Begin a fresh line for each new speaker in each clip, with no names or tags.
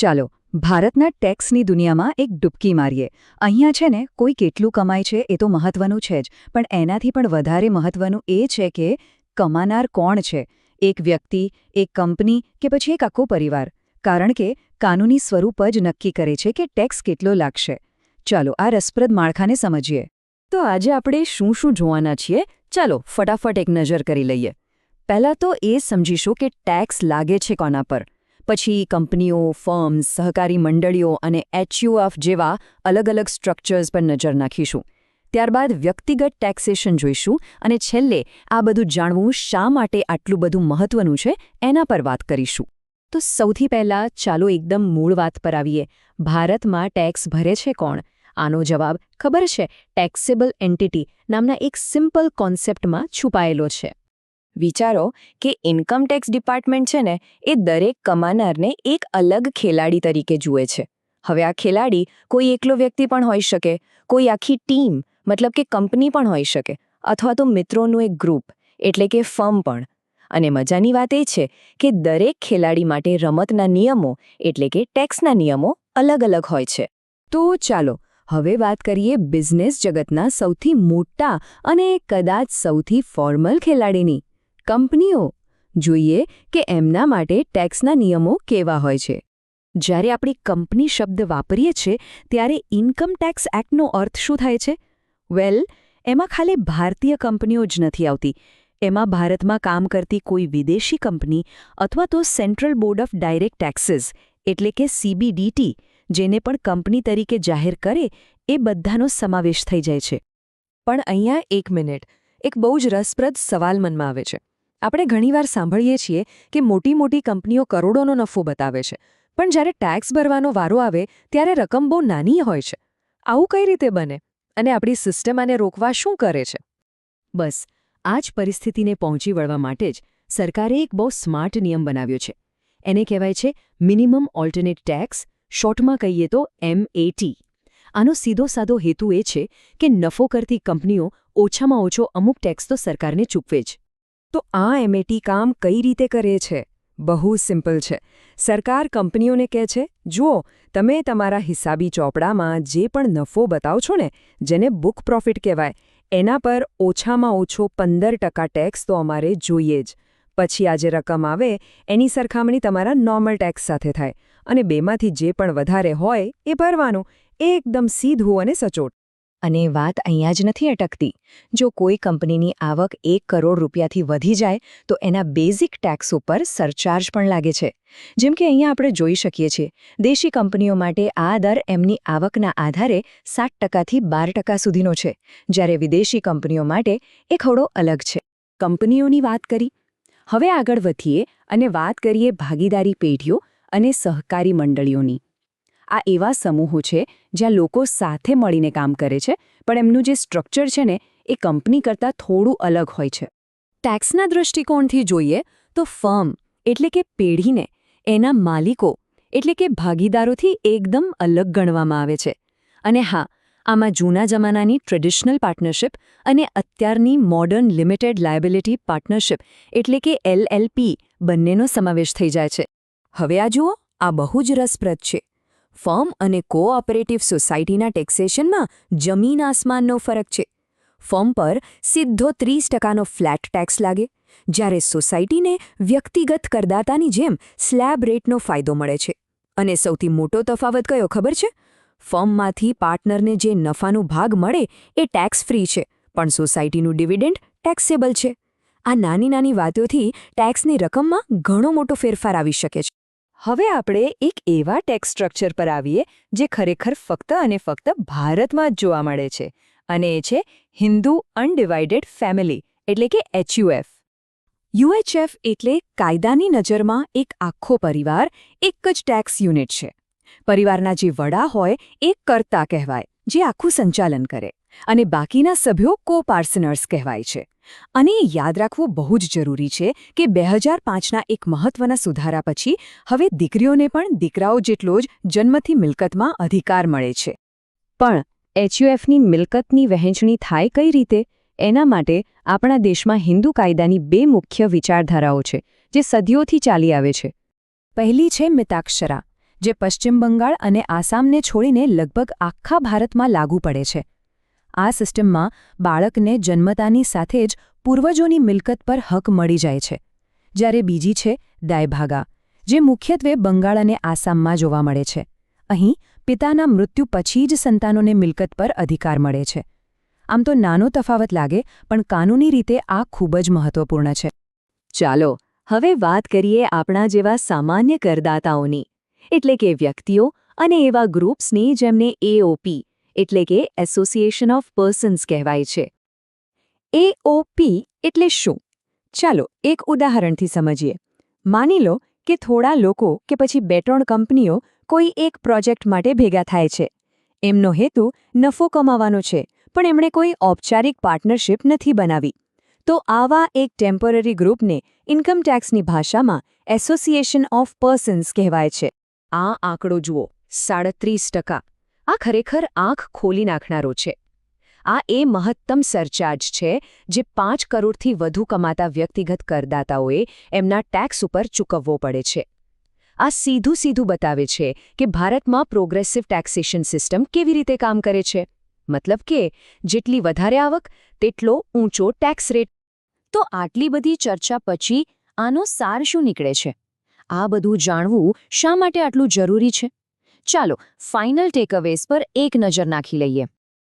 ચાલો, ભારતના ટેક્સની દુનિયામાં એક ડૂબકી મારીએ. અહીંયા છે ને, કોઈ કેટલું કમાય છે એ તો મહત્વનું છે જ, પણ એનાથી પણ વધારે મહત્વનું એ છે કે, કમાનાર કોણ છે? એક વ્યક્તિ, એક કંપની કે પછી એક આખો પરિવાર? કારણ કે, કાનૂની સ્વરૂપ જ નક્કી કરે છે કે ટેક્સ કેટલો લાગશે. ચાલો, આ રસપ્રદ માળખાને સમજીએ. તો આજે આપણે શું શું જોવાના છીએ? ચાલો, ફટાફટ એક નજર કરી લઈએ. પહેલાં તો એ સમજીશું કે ટેક્સ લાગે છે કોના પર. પછી કંપનીઓ, ફર્મ્સ, સહકારી મંડળીઓ અને એચયુએફ જેવા અલગ અલગ સ્ટ્રક્ચર્સ પર નજર નાખીશું. ત્યારબાદ વ્યક્તિગત ટેક્સેશન જોઈશું અને છેલ્લે આ બધું જાણવું શા માટે આટલું બધું મહત્વનું છે એના પર વાત કરીશું. તો સૌથી પહેલાં ચાલો એકદમ મૂળ વાત પર આવીએ. ભારતમાં ટેક્સ ભરે છે કોણ? આનો જવાબ ખબર છે? ટેક્સેબલ એન્ટિટી નામના એક સિમ્પલ કોન્સેપ્ટમાં છુપાયેલો છે. વિચારો કે ઇન્કમ ટેક્સ ડિપાર્ટમેન્ટ છે ને, એ દરેક કમાનારને એક અલગ ખેલાડી તરીકે જુએ છે. હવે આ ખેલાડી કોઈ એકલો વ્યક્તિ પણ હોઈ શકે, કોઈ આખી ટીમ, મતલબ કે કંપની પણ હોઈ શકે, અથવા તો મિત્રોનું એક ગ્રુપ એટલે કે ફર્મ પણ. અને મજાની વાત એ છે કે દરેક ખેલાડી માટે રમતના નિયમો, એટલે કે ટેક્સના નિયમો, અલગ અલગ હોય છે. તો ચાલો, હવે વાત કરીએ બિઝનેસ જગતના સૌથી મોટા અને કદાચ સૌથી ફોર્મલ ખેલાડીની. કંપનીઓ જોઈએ કે એમના માટે ટેક્સના નિયમો કેવા હોય છે. જ્યારે આપણી કંપની શબ્દ વાપરીએ છીએ, ત્યારે ઇન્કમ ટેક્સ એક્ટનો અર્થ શું થાય છે? વેલ, એમાં ખાલી ભારતીય કંપનીઓ જ નથી આવતી. એમાં ભારતમાં કામ કરતી કોઈ વિદેશી કંપની અથવા તો central board of direct taxes, એટલે કે સીબીડીટી, જેને પણ કંપની તરીકે જાહેર કરે, એ બધાનો સમાવેશ થઈ જાય છે. પણ અહીંયા એક મિનિટ. એક બહુ જ રસપ્રદ સવાલ મનમાં આવે છે. આપણે ઘણીવાર સાંભળીએ છીએ કે મોટી મોટી કંપનીઓ કરોડોનો નફો બતાવે છે, પણ જ્યારે ટેક્સ ભરવાનો વારો આવે ત્યારે રકમ બહુ નાની હોય છે. આવું કઈ રીતે બને? અને આપણી સિસ્ટમ આને રોકવા શું કરે છે? બસ, આ જ પરિસ્થિતિને પહોંચી વળવા માટે જ સરકારે એક બહુ સ્માર્ટ નિયમ બનાવ્યો છે. એને કહેવાય છે મિનિમમ ઓલ્ટરનેટ ટેક્સ, શોર્ટમાં કહીએ તો એમએટી આનો સીધો સાદો હેતુ એ છે કે નફો કરતી કંપનીઓ ઓછામાં ઓછો અમુક ટેક્સ તો સરકારને ચૂકવે જ. તો આ એમએટી કામ કઈ રીતે કરે છે? બહુ સિમ્પલ છે. સરકાર કંપનીઓને કહે છે, જુઓ, તમે તમારા હિસાબી ચોપડામાં જે પણ નફો બતાવો છો ને, જેને બુક પ્રોફિટ કહેવાય, એના પર ઓછામાં ઓછો પંદર ટકા ટેક્સ તો અમારે જોઈએ જ. પછી આ જે રકમ આવે, એની સરખામણી તમારા નોર્મલ ટેક્સ સાથે થાય અને બેમાંથી જે પણ વધારે હોય, એ ભરવાનું. એકદમ સીધું અને સચોટ. અને વાત અહીંયા જ નથી અટકતી. જો કોઈ કંપનીની આવક એક કરોડ રૂપિયાથી વધી જાય, તો એના બેઝિક ટેક્સ ઉપર સરચાર્જ પણ લાગે છે. જેમ કે અહીંયા આપણે જોઈ શકીએ છીએ, દેશી કંપનીઓ માટે આ દર એમની આવકના આધારે સાત ટકાથી બાર ટકા સુધીનો છે, જ્યારે વિદેશી કંપનીઓ માટે એ થોડો અલગ છે. કંપનીઓની વાત કરી? હવે આગળ વધીએ અને વાત કરીએ ભાગીદારી પેઢીઓ અને સહકારી મંડળીઓની. આ એવા સમૂહો છે જ્યાં લોકો સાથે મળીને કામ કરે છે, પણ એમનું જે સ્ટ્રક્ચર છે ને, એ કંપની કરતાં થોડું અલગ હોય છે. ટેક્સના દૃષ્ટિકોણથી જોઈએ તો ફર્મ એટલે કે પેઢીને એના માલિકો એટલે કે ભાગીદારોથી એકદમ અલગ ગણવામાં આવે છે. અને હા, આમાં જૂના જમાનાની ટ્રેડિશનલ પાર્ટનરશિપ અને અત્યારની મોડર્ન લિમિટેડ લાયબિલિટી પાર્ટનરશિપ એટલે કે એલએલપી બંનેનો સમાવેશ થઈ જાય છે. હવે આ જુઓ, આ બહુ જ રસપ્રદ છે. ફર્મ અને કોઓપરેટિવ સોસાયટીના ટેક્સેશનમાં જમીન આસમાનનો ફરક છે. ફર્મ પર સીધો ત્રીસ ટકાનો ફ્લેટ ટેક્સ લાગે, જ્યારે સોસાયટીને વ્યક્તિગત કરદાતાની જેમ સ્લેબ રેટનો ફાયદો મળે છે. અને સૌથી મોટો તફાવત કયો ખબર છે? ફર્મમાંથી પાર્ટનરને જે નફાનો ભાગ મળે એ ટેક્સ ફ્રી છે, પણ સોસાયટીનું ડિવિડન્ડ ટેક્સેબલ છે. આ નાની નાની વાતોથી ટેક્સની રકમમાં ઘણો મોટો ફેરફાર આવી શકે છે. હવે આપણે એક એવા ટેક્સ સ્ટ્રક્ચર પર આવીએ જે ખરેખર ફક્ત અને ફક્ત ભારતમાં જ જોવા મળે છે, અને એ છે હિન્દુ અનડિવાઇડેડ ફેમિલી, એટલે કે એચયુએફ. યુએચએફ એટલે કાયદાની નજરમાં એક આખો પરિવાર, એક જ ટેક્સ યુનિટ છે. પરિવારના જે વડા હોય એ કર્તા કહેવાય, જે આખું સંચાલન કરે. અને બાકીના સભ્યો કો પાર્સનર્સ કહેવાય છે. અને એ યાદ રાખવું બહુ જ જરૂરી છે કે બે હજાર પાંચના એક મહત્વના સુધારા પછી હવે દીકરીઓને પણ દીકરાઓ જેટલો જ જન્મથી મિલકતમાં અધિકાર મળે છે. પણ એચયુએફની મિલકતની વહેંચણી થાય કઈ રીતે? એના માટે આપણા દેશમાં હિન્દુ કાયદાની બે મુખ્ય વિચારધારાઓ છે, જે સદીઓથી ચાલી આવે છે. પહેલી છે મિતાક્ષરા, જે પશ્ચિમ બંગાળ અને આસામને છોડીને લગભગ આખા ભારતમાં લાગુ પડે છે. આ સિસ્ટમમાં બાળકને જન્મતાની સાથે જ પૂર્વજોની મિલકત પર હક મળી જાય છે. જ્યારે બીજી છે દાયભાગા, જે મુખ્યત્વે બંગાળ અને આસામમાં જોવા મળે છે. અહીં પિતાના મૃત્યુ પછી જ સંતાનોને મિલકત પર અધિકાર મળે છે. આમ તો નાનો તફાવત લાગે, પણ કાનૂની રીતે આ ખૂબ જ મહત્વપૂર્ણ છે. ચાલો, હવે વાત કરીએ આપણા જેવા સામાન્ય કરદાતાઓની, એટલે કે વ્યક્તિઓ અને એવા ગ્રુપ્સની જેમને એઓપી એટલે કે એસોસિએશન ઓફ પર્સન્સ કહેવાય છે. એઓપી એટલે શું? ચાલો એક ઉદાહરણથી સમજીએ. માની લો કે થોડા લોકો કે પછી બે ત્રણ કંપનીઓ કોઈ એક પ્રોજેક્ટ માટે ભેગા થાય છે. એમનો હેતુ નફો કમાવાનો છે, પણ એમણે કોઈ ઔપચારિક પાર્ટનરશિપ નથી બનાવી. તો આવા એક ટેમ્પરરી ગ્રુપને ઇન્કમટેક્સની ભાષામાં એસોસિએશન ઓફ પર્સન્સ કહેવાય છે. આ આંકડો જુઓ, સાડત્રીસ ટકા. આ ખરેખર આંખ ખોલી નાખનારો છે. આ એ મહત્તમ સરચાર્જ છે જે પાંચ કરોડથી વધુ કમાતા વ્યક્તિગત કરદાતાઓએ એમના ટેક્સ ઉપર ચૂકવવો પડે છે. આ સીધું સીધું બતાવે છે કે ભારતમાં પ્રોગ્રેસિવ ટેક્સેશન સિસ્ટમ કેવી રીતે કામ કરે છે. મતલબ કે જેટલી વધારે આવક, તેટલો ઊંચો ટેક્સ રેટ. તો આટલી બધી ચર્ચા પછી આનો સાર શું નીકળે છે? આ બધું જાણવું શા માટે આટલું જરૂરી છે? ચાલો ફાઇનલ ટેકઅવેઝ પર એક નજર નાખી લઈએ.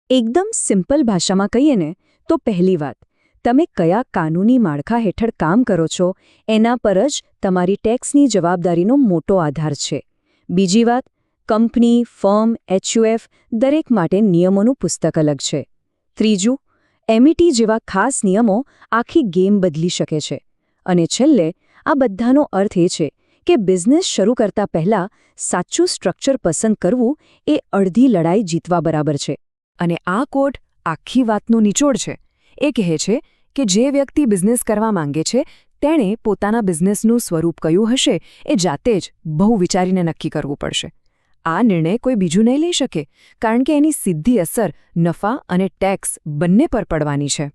એકદમ સિમ્પલ ભાષામાં કહીએ ને, તો પહેલી વાત, તમે કયા કાનૂની માળખા હેઠળ કામ કરો છો, એના પર જ તમારી ટેક્સની જવાબદારીનો મોટો આધાર છે. બીજી વાત, કંપની, ફર્મ એચયુએફ દરેક માટે નિયમોનું પુસ્તક અલગ છે. ત્રીજું એમિટી જેવા ખાસ નિયમો આખી ગેમ બદલી શકે છે. અને છેલ્લે, આ બધાનો અર્થ એ છે કે બિઝનેસ શરૂ કરતા પહેલા સાચું સ્ટ્રક્ચર પસંદ કરવું એ અડધી લડાઈ જીતવા બરાબર છે. અને આ કોટ આખી વાતનું નિચોડ છે. એ કહે છે કે જે વ્યક્તિ બિઝનેસ કરવા માંગે છે, તેણે પોતાના બિઝનેસનું સ્વરૂપ કયું હશે એ જાતે જ બહુ વિચારીને નક્કી કરવું પડશે. આ નિર્ણય કોઈ બીજું નહીં લઈ શકે, કારણ કે એની સીધી અસર નફા અને ટેક્સ બંને પર પડવાની છે.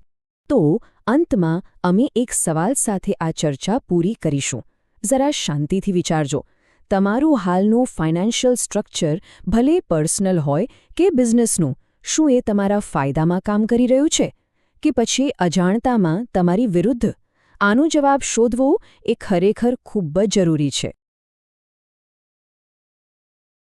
તો અંતમાં અમે એક સવાલ સાથે આ ચર્ચા પૂરી કરીશું. જરા શાંતિથી વિચારજો. તમારું હાલનું ફાઇનાન્શિયલ સ્ટ્રક્ચર ભલે પર્સનલ હોય કે બિઝનેસનું, શું એ તમારા ફાયદામાં કામ કરી રહ્યું છે? કે પછી અજાણતામાં તમારી વિરુદ્ધ? આનો જવાબ શોધવો એ ખરેખર ખૂબ જ જરૂરી છે.